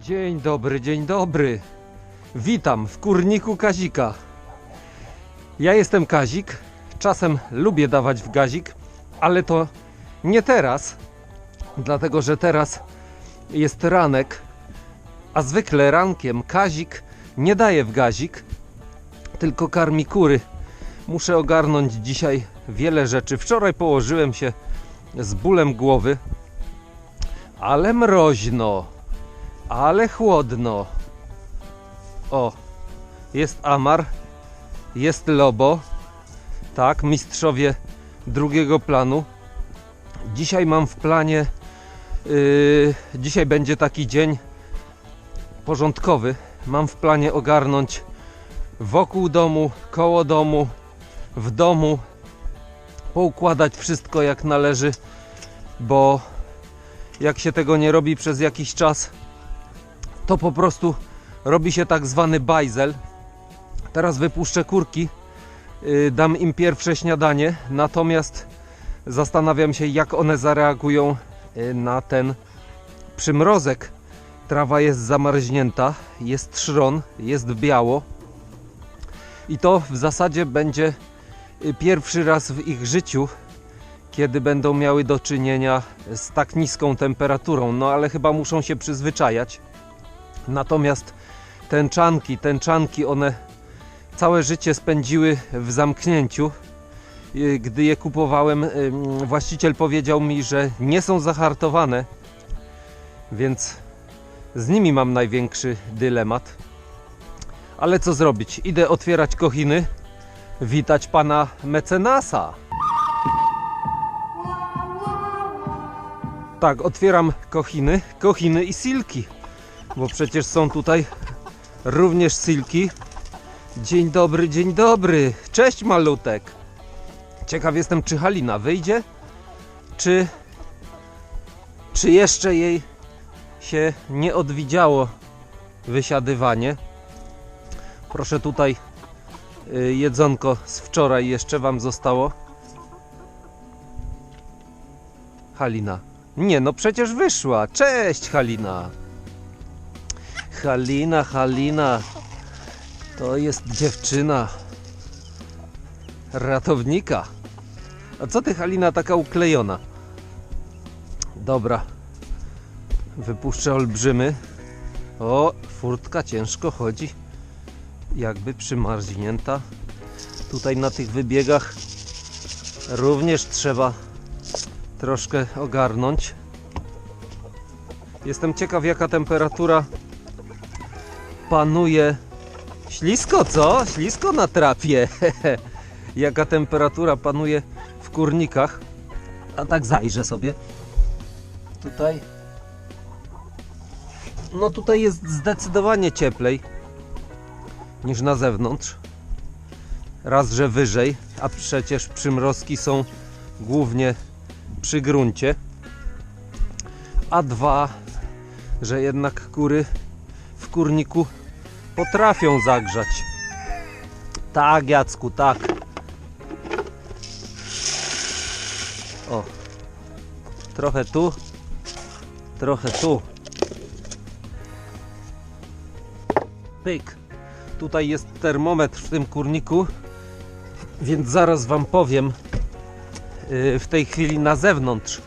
Dzień dobry, dzień dobry. Witam w kurniku Kazika. Ja jestem Kazik. Czasem lubię dawać w gazik, ale to nie teraz, dlatego że teraz jest ranek, a zwykle rankiem Kazik nie daje w gazik, tylko karmi kury. Muszę ogarnąć dzisiaj wiele rzeczy. Wczoraj położyłem się z bólem głowy, ale mroźno. Ale chłodno. O, jest Amar, jest Lobo. Tak, mistrzowie drugiego planu. Dzisiaj mam w planie. Yy, dzisiaj będzie taki dzień porządkowy. Mam w planie ogarnąć wokół domu, koło domu, w domu, poukładać wszystko jak należy, bo jak się tego nie robi przez jakiś czas, to po prostu robi się tak zwany bajzel. Teraz wypuszczę kurki, yy, dam im pierwsze śniadanie, natomiast zastanawiam się, jak one zareagują yy, na ten przymrozek. Trawa jest zamarznięta, jest szron, jest biało. I to w zasadzie będzie yy, pierwszy raz w ich życiu, kiedy będą miały do czynienia z tak niską temperaturą. No ale chyba muszą się przyzwyczajać. Natomiast tęczanki, tęczanki, one całe życie spędziły w zamknięciu. Y, Gdy je kupowałem, ym, właściciel powiedział mi, że nie są zahartowane, więc z nimi mam największy dylemat. Ale co zrobić? Idę otwierać kochiny, witać pana mecenasa. Tak, otwieram kochiny, kochiny i silki bo przecież są tutaj również silki. Dzień dobry, dzień dobry. Cześć malutek. Ciekaw jestem, czy Halina wyjdzie, czy, czy jeszcze jej się nie odwidziało wysiadywanie. Proszę tutaj y, jedzonko z wczoraj jeszcze Wam zostało. Halina. Nie, no przecież wyszła. Cześć Halina. Halina, Halina. To jest dziewczyna ratownika. A co ty, Halina, taka uklejona? Dobra. Wypuszczę olbrzymy. O, furtka ciężko chodzi. Jakby przymarznięta. Tutaj na tych wybiegach również trzeba troszkę ogarnąć. Jestem ciekaw, jaka temperatura panuje ślisko, co? Ślisko na trapie. Jaka temperatura panuje w kurnikach. A tak zajrzę sobie. Tutaj. No tutaj jest zdecydowanie cieplej niż na zewnątrz. Raz, że wyżej, a przecież przymrozki są głównie przy gruncie. A dwa, że jednak kury w kurniku potrafią zagrzać. Tak, Jacku, tak. O. Trochę tu, trochę tu. Pyk. Tutaj jest termometr w tym kurniku, więc zaraz Wam powiem. Yy, W tej chwili na zewnątrz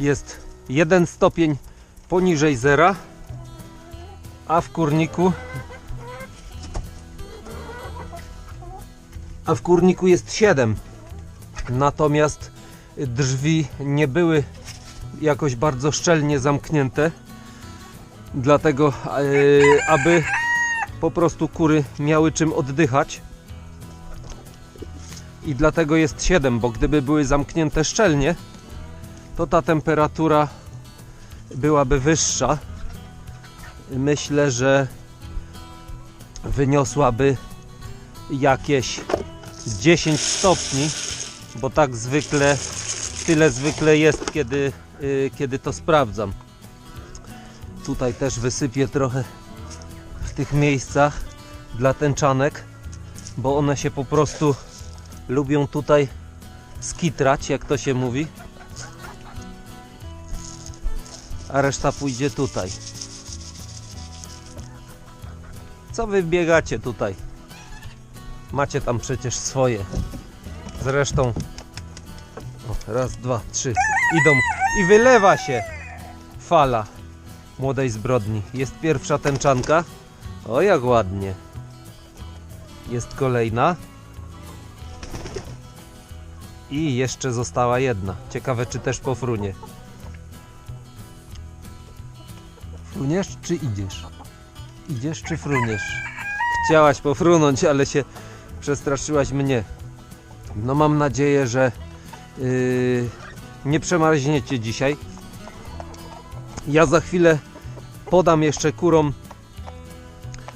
jest jeden stopień poniżej zera, a w kurniku a w kurniku jest 7 natomiast drzwi nie były jakoś bardzo szczelnie zamknięte. Dlatego e, aby po prostu kury miały czym oddychać. I dlatego jest 7 bo gdyby były zamknięte szczelnie to ta temperatura byłaby wyższa. Myślę, że wyniosłaby jakieś 10 stopni, bo tak zwykle, tyle zwykle jest, kiedy, y, kiedy to sprawdzam. Tutaj też wysypię trochę w tych miejscach dla tęczanek, bo one się po prostu lubią tutaj skitrać, jak to się mówi. A reszta pójdzie tutaj. Co wy biegacie tutaj? Macie tam przecież swoje. Zresztą. O, raz, dwa, trzy. Idą i wylewa się fala młodej zbrodni. Jest pierwsza tęczanka. O, jak ładnie. Jest kolejna. I jeszcze została jedna. Ciekawe, czy też pofrunie. Fruniesz, czy idziesz? Idziesz, czy fruniesz? Chciałaś pofrunąć, ale się przestraszyłaś mnie. No mam nadzieję, że yy, nie przemarzniecie dzisiaj. Ja za chwilę podam jeszcze kurom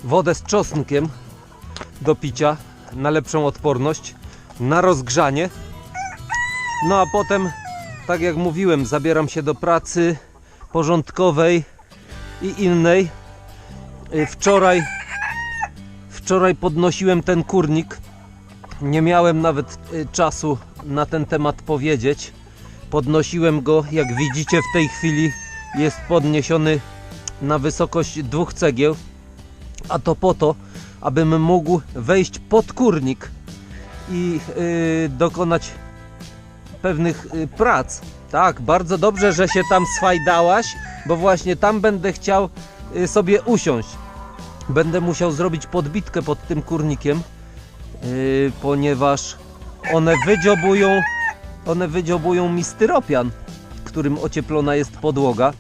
wodę z czosnkiem do picia na lepszą odporność, na rozgrzanie. No a potem, tak jak mówiłem, zabieram się do pracy porządkowej i innej. Y, Wczoraj, wczoraj podnosiłem ten kurnik. Nie miałem nawet y, czasu na ten temat powiedzieć. Podnosiłem go, jak widzicie w tej chwili jest podniesiony na wysokość dwóch cegieł. A to po to, abym mógł wejść pod kurnik i y, dokonać pewnych y, prac. Tak, bardzo dobrze, że się tam swajdałaś, bo właśnie tam będę chciał y, sobie usiąść. Będę musiał zrobić podbitkę pod tym kurnikiem, y, ponieważ one wydziobują, one wydziobują mi styropian, którym ocieplona jest podłoga.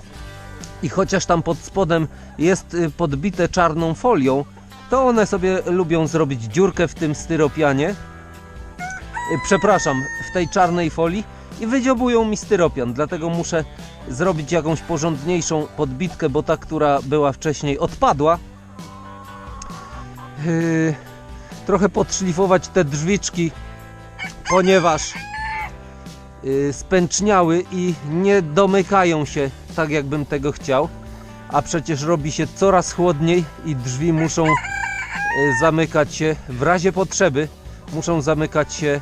I chociaż tam pod spodem jest y, podbite czarną folią, to one sobie lubią zrobić dziurkę w tym styropianie. Y, Przepraszam, w tej czarnej folii i wydziobują mi styropian, dlatego muszę zrobić jakąś porządniejszą podbitkę, bo ta, która była wcześniej odpadła. Yy, trochę podszlifować te drzwiczki, ponieważ yy, spęczniały i nie domykają się tak, jakbym tego chciał. A przecież robi się coraz chłodniej i drzwi muszą yy, zamykać się w razie potrzeby, muszą zamykać się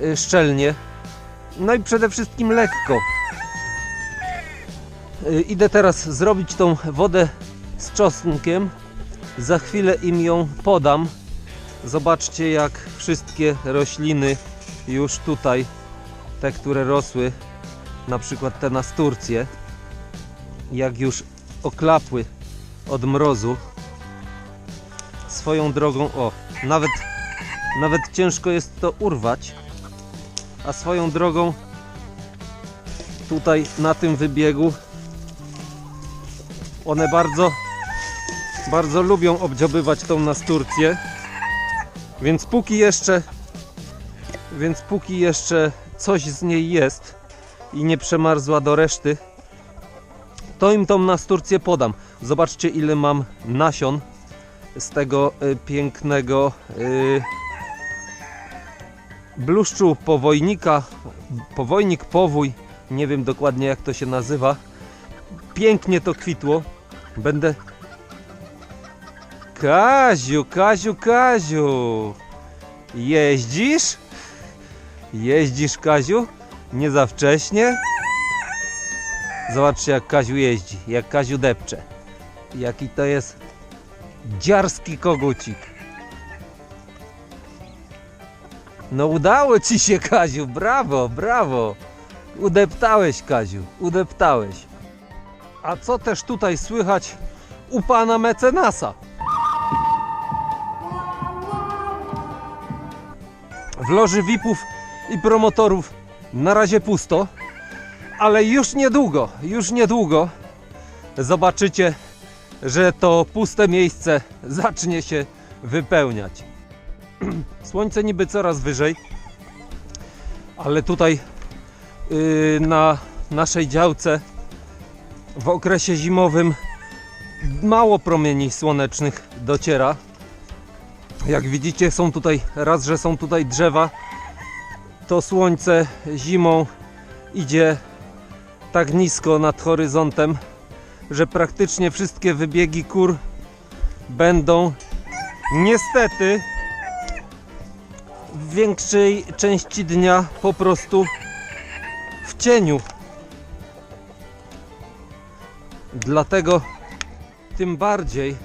yy, szczelnie. No i przede wszystkim lekko. Y, Idę teraz zrobić tą wodę z czosnkiem. Za chwilę im ją podam. Zobaczcie jak wszystkie rośliny już tutaj, te które rosły, na przykład te nasturcje, jak już oklapły od mrozu. Swoją drogą, o, nawet, nawet ciężko jest to urwać. A swoją drogą tutaj na tym wybiegu one bardzo bardzo lubią obdziobywać tą nasturcję. Więc póki jeszcze więc póki jeszcze coś z niej jest i nie przemarzła do reszty, to im tą nasturcję podam. Zobaczcie ile mam nasion z tego y, pięknego y, bluszczu powojnika, powojnik, powój, nie wiem dokładnie jak to się nazywa. Pięknie to kwitło. Będę Kaziu, Kaziu, Kaziu! Jeździsz? Jeździsz, Kaziu? Nie za wcześnie? Zobaczcie, jak Kaziu jeździ, jak Kaziu depcze. Jaki to jest dziarski kogucik. No udało ci się, Kaziu, brawo, brawo. Udeptałeś, Kaziu, udeptałeś. A co też tutaj słychać u pana mecenasa? W loży VIP-ów i promotorów na razie pusto, ale już niedługo, już niedługo zobaczycie, że to puste miejsce zacznie się wypełniać. Słońce niby coraz wyżej, ale tutaj yy, na naszej działce w okresie zimowym mało promieni słonecznych dociera. Jak widzicie, są tutaj raz, że są tutaj drzewa, to słońce zimą idzie tak nisko nad horyzontem, że praktycznie wszystkie wybiegi kur będą niestety w większej części dnia po prostu w cieniu. Dlatego tym bardziej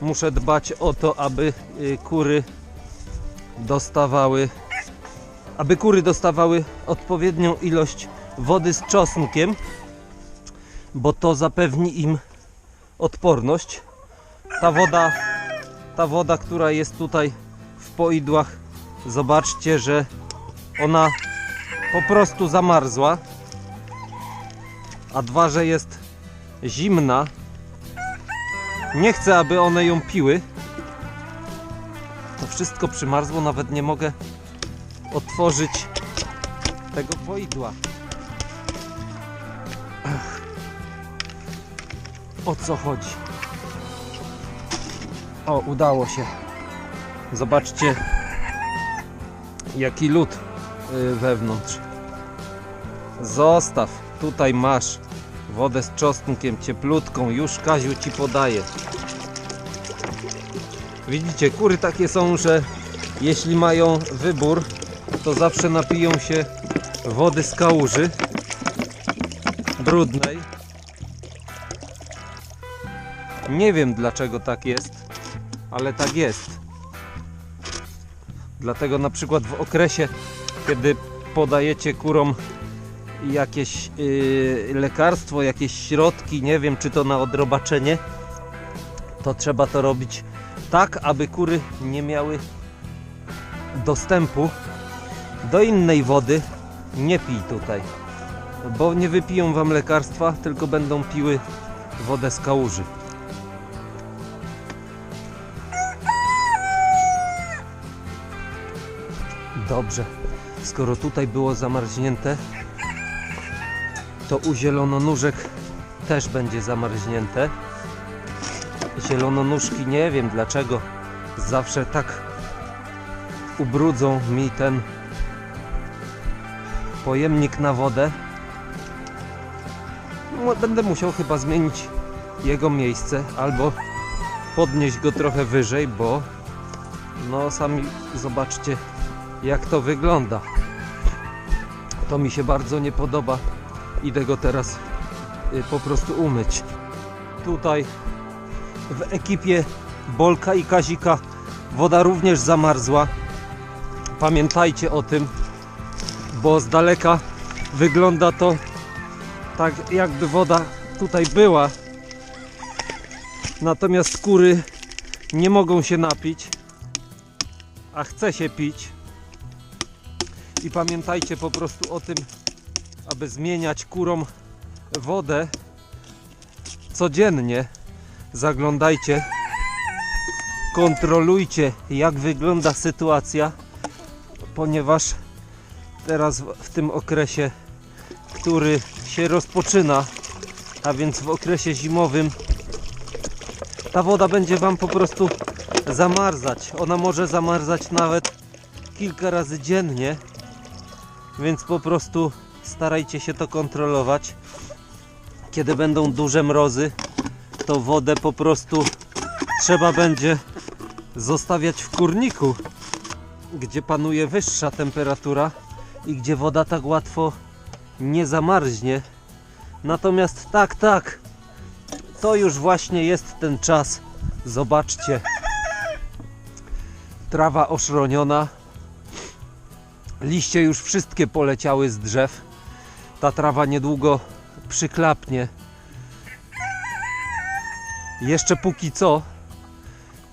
muszę dbać o to, aby y, kury dostawały aby kury dostawały odpowiednią ilość wody z czosnkiem, bo to zapewni im odporność. Ta woda, ta woda, która jest tutaj w poidłach, zobaczcie, że ona po prostu zamarzła, a dwa, że jest zimna. Nie chcę, aby one ją piły. To wszystko przymarzło, nawet nie mogę otworzyć tego poidła. Ach. O co chodzi? O, udało się. Zobaczcie, jaki lód y, wewnątrz. Zostaw, tutaj masz wodę z czosnkiem cieplutką. Już Kaziu ci podaje. Widzicie, kury takie są, że jeśli mają wybór, to zawsze napiją się wody z kałuży brudnej. Nie wiem dlaczego tak jest, ale tak jest. Dlatego na przykład w okresie, kiedy podajecie kurom jakieś yy, lekarstwo, jakieś środki, nie wiem czy to na odrobaczenie, to trzeba to robić tak, aby kury nie miały dostępu do innej wody. Nie pij tutaj, bo nie wypiją wam lekarstwa, tylko będą piły wodę z kałuży. Dobrze, skoro tutaj było zamarznięte, to u zielononóżek też będzie zamarznięte. Zielononóżki nie wiem dlaczego zawsze tak ubrudzą mi ten pojemnik na wodę. Mo- Będę musiał chyba zmienić jego miejsce albo podnieść go trochę wyżej, bo no sami zobaczcie jak to wygląda. To mi się bardzo nie podoba. Idę go teraz y, po prostu umyć. Tutaj w ekipie Bolka i Kazika woda również zamarzła. Pamiętajcie o tym, bo z daleka wygląda to tak jakby woda tutaj była. Natomiast skóry nie mogą się napić, a chce się pić. I pamiętajcie po prostu o tym, aby zmieniać kurom wodę codziennie. Zaglądajcie, kontrolujcie jak wygląda sytuacja, ponieważ teraz w- tym okresie, który się rozpoczyna, a więc w okresie zimowym, ta woda będzie Wam po prostu zamarzać. Ona może zamarzać nawet kilka razy dziennie, więc po prostu starajcie się to kontrolować. Kiedy będą duże mrozy, to wodę po prostu trzeba będzie zostawiać w kurniku, gdzie panuje wyższa temperatura i gdzie woda tak łatwo nie zamarznie. Natomiast tak, tak, to już właśnie jest ten czas. Zobaczcie. Trawa oszroniona. Liście już wszystkie poleciały z drzew. Ta trawa niedługo przyklapnie. Jeszcze póki co,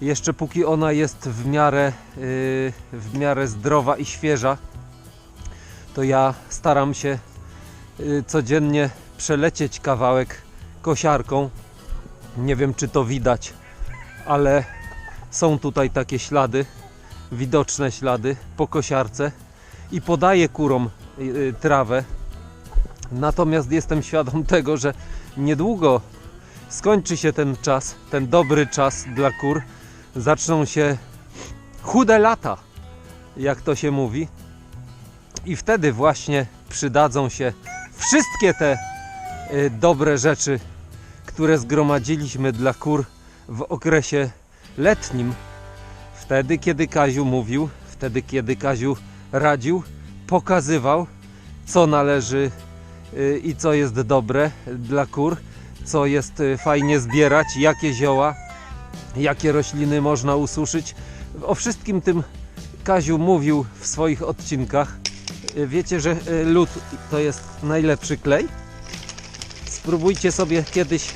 jeszcze póki ona jest w miarę, yy, w miarę zdrowa i świeża, to ja staram się yy, codziennie przelecieć kawałek kosiarką. Nie wiem, czy to widać, ale są tutaj takie ślady, widoczne ślady po kosiarce i podaję kurom yy, trawę. Natomiast jestem świadom tego, że niedługo skończy się ten czas, ten dobry czas dla kur. Zaczną się chude lata, jak to się mówi. I wtedy właśnie przydadzą się wszystkie te y, dobre rzeczy, które zgromadziliśmy dla kur w okresie letnim. Wtedy, kiedy Kaziu mówił, wtedy, kiedy Kaziu radził, pokazywał, co należy i co jest dobre dla kur, co jest y, fajnie zbierać, jakie zioła, jakie rośliny można ususzyć. O wszystkim tym Kaziu mówił w swoich odcinkach. Y, Wiecie, że y, lód to jest najlepszy klej? Spróbujcie sobie kiedyś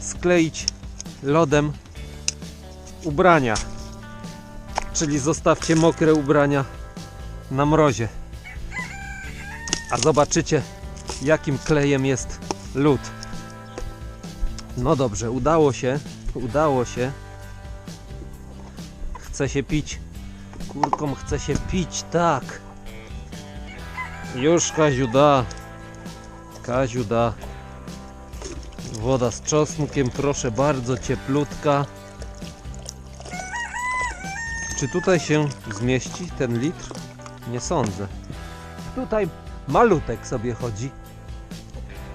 skleić lodem ubrania. Czyli zostawcie mokre ubrania na mrozie. A zobaczycie, jakim klejem jest lód. No dobrze, udało się. Udało się. Chce się pić. Kurkom chce się pić, tak. Już Kaziu da. Kaziu da. Woda z czosnkiem, proszę bardzo, cieplutka. Czy tutaj się zmieści ten litr? Nie sądzę. Tutaj malutek sobie chodzi.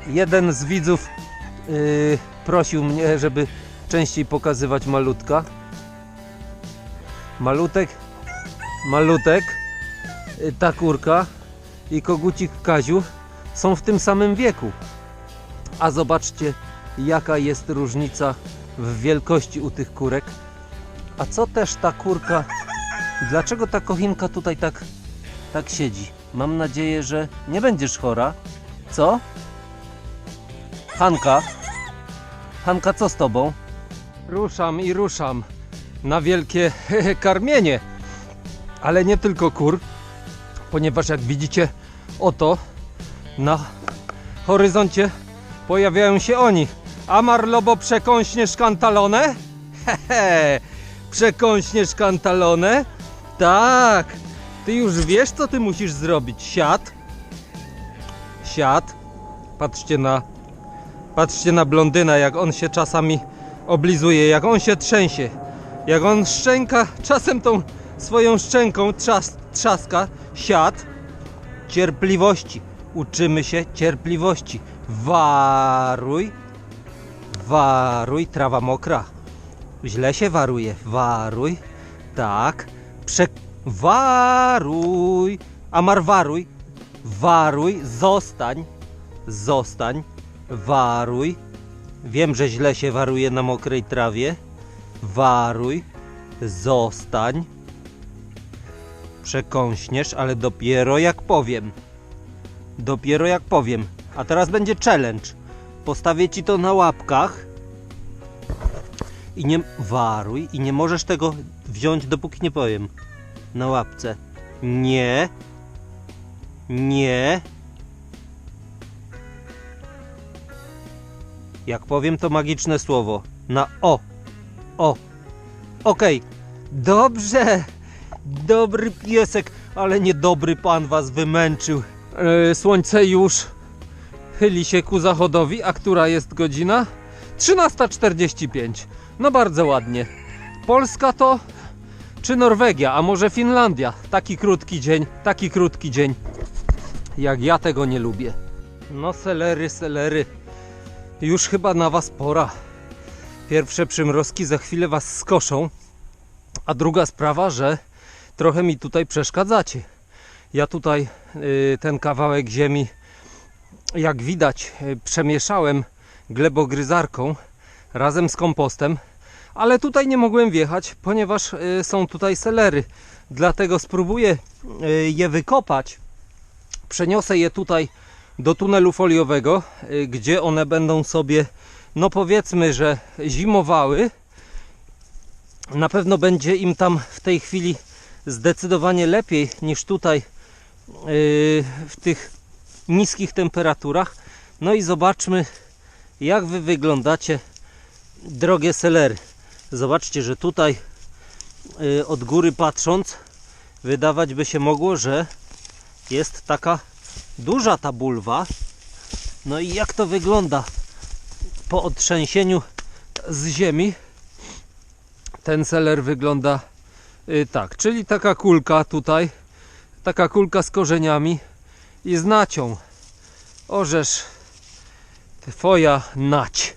Jeden z widzów yy, prosił mnie, żeby częściej pokazywać malutka. Malutek, malutek, yy, ta kurka i kogucik Kaziu są w tym samym wieku. A zobaczcie, jaka jest różnica w wielkości u tych kurek. A co też ta kurka? Dlaczego ta kochinka tutaj tak, tak siedzi? Mam nadzieję, że nie będziesz chora. Co? Hanka? Hanka, co z tobą? Ruszam i ruszam na wielkie karmienie. Ale nie tylko kur, ponieważ jak widzicie, oto na horyzoncie pojawiają się oni. Amar lobo przekąśnie szkantalone? Hehe, przekąśnie szkantalone? Tak, ty już wiesz, co ty musisz zrobić. Siad. Siad. Patrzcie na, patrzcie na blondyna, jak on się czasami oblizuje, jak on się trzęsie. Jak on szczęka, czasem tą swoją szczęką trzas, trzaska. Siad. Cierpliwości. Uczymy się cierpliwości. Waruj. Waruj, trawa mokra. Źle się waruje. Waruj. Tak. Prze... Waruj. Amar waruj. Waruj. Zostań. Zostań. Waruj. Wiem, że źle się waruje na mokrej trawie. Waruj. Zostań. Przekąśniesz, ale dopiero jak powiem. Dopiero jak powiem. A teraz będzie challenge. Postawię ci to na łapkach. I nie waruj i nie możesz tego wziąć dopóki nie powiem. Na łapce. Nie. Nie. Jak powiem to magiczne słowo. Na o. O. Okej. Dobrze. Dobry piesek, ale niedobry pan was wymęczył. E, słońce już chyli się ku zachodowi, a która jest godzina? 13.45. No bardzo ładnie. Polska to czy Norwegia, a może Finlandia? Taki krótki dzień, taki krótki dzień. Jak ja tego nie lubię. No selery, selery. Już chyba na was pora. Pierwsze przymrozki za chwilę was skoszą. A druga sprawa, że trochę mi tutaj przeszkadzacie. Ja tutaj y, ten kawałek ziemi, jak widać, y, przemieszałem glebogryzarką razem z kompostem, ale tutaj nie mogłem wjechać, ponieważ y, są tutaj selery. Dlatego spróbuję je wykopać. Przeniosę je tutaj do tunelu foliowego, y, gdzie one będą sobie, no powiedzmy, że zimowały. Na pewno będzie im tam w tej chwili zdecydowanie lepiej niż tutaj yy, w tych niskich temperaturach. No i zobaczmy, jak wy wyglądacie, drogie selery. Zobaczcie, że tutaj yy, od góry patrząc, wydawać by się mogło, że jest taka duża ta bulwa. No i jak to wygląda po otrzęsieniu z ziemi? Ten seler wygląda y, tak, czyli taka kulka tutaj, taka kulka z korzeniami i z nacią. Orzesz twoja nać.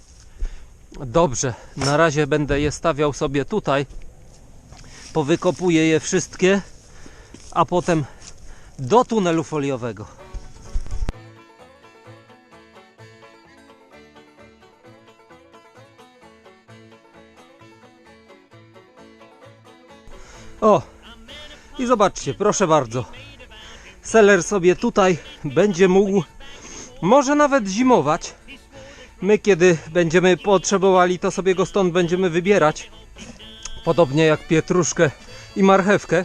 Dobrze, na razie będę je stawiał sobie tutaj. Powykopuję je wszystkie, a potem do tunelu foliowego. O! I zobaczcie, proszę bardzo. Seller sobie tutaj będzie mógł może nawet zimować. My kiedy będziemy potrzebowali, to sobie go stąd będziemy wybierać. Podobnie jak pietruszkę i marchewkę.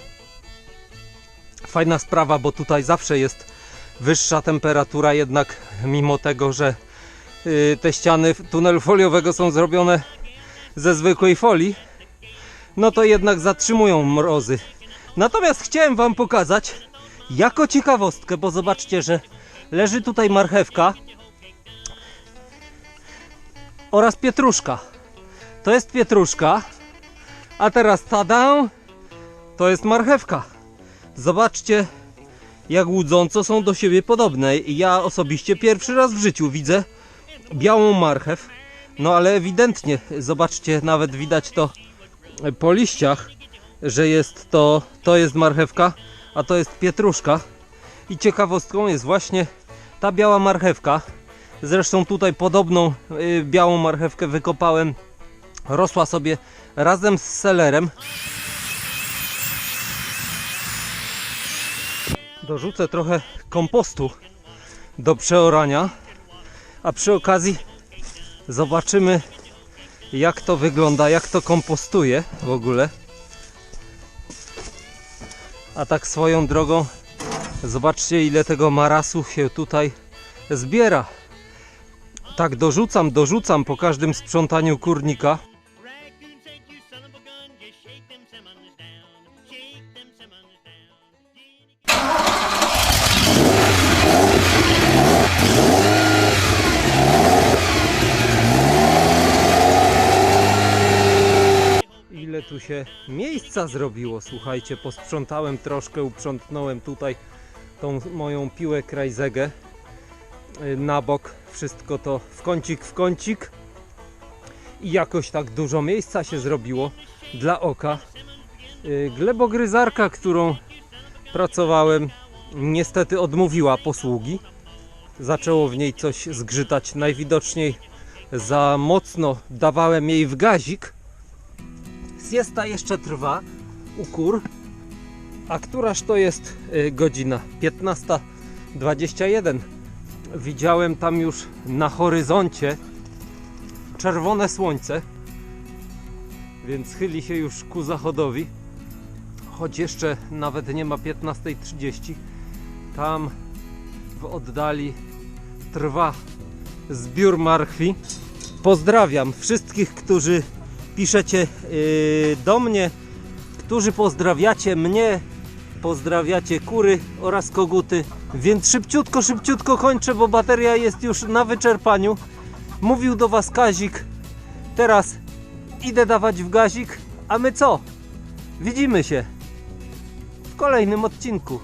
Fajna sprawa, bo tutaj zawsze jest wyższa temperatura, jednak mimo tego, że y, te ściany tunelu foliowego są zrobione ze zwykłej folii, no to jednak zatrzymują mrozy. Natomiast chciałem Wam pokazać jako ciekawostkę, bo zobaczcie, że leży tutaj marchewka oraz pietruszka. To jest pietruszka, a teraz tada, to jest marchewka. Zobaczcie, jak łudząco są do siebie podobne. Ja osobiście pierwszy raz w życiu widzę białą marchew. No ale ewidentnie, zobaczcie, nawet widać to po liściach, że jest to, to jest marchewka, a to jest pietruszka. I ciekawostką jest właśnie ta biała marchewka. Zresztą tutaj podobną y, białą marchewkę wykopałem. Rosła sobie razem z selerem. Dorzucę trochę kompostu do przeorania, a przy okazji zobaczymy jak to wygląda, jak to kompostuje w ogóle. A tak swoją drogą, zobaczcie ile tego marasu się tutaj zbiera. Tak dorzucam, dorzucam po każdym sprzątaniu kurnika. Się miejsca zrobiło, słuchajcie, posprzątałem troszkę, uprzątnąłem tutaj tą moją piłę krajzegę y, na bok, wszystko to w kącik, w kącik i jakoś tak dużo miejsca się zrobiło dla oka. Y, Glebogryzarka, którą pracowałem, niestety odmówiła posługi. Zaczęło w niej coś zgrzytać, najwidoczniej za mocno dawałem jej w gazik. Siesta jeszcze trwa u kur. A któraż to jest y, godzina? 15.21. Widziałem tam już na horyzoncie czerwone słońce, więc chyli się już ku zachodowi. Choć jeszcze nawet nie ma 15.30. Tam w oddali trwa zbiór marchwi. Pozdrawiam wszystkich, którzy piszecie yy, do mnie, którzy pozdrawiacie mnie, pozdrawiacie kury oraz koguty. Więc szybciutko, szybciutko kończę, bo bateria jest już na wyczerpaniu. Mówił do Was Kazik. Teraz idę dawać w gazik, a my co? Widzimy się w kolejnym odcinku.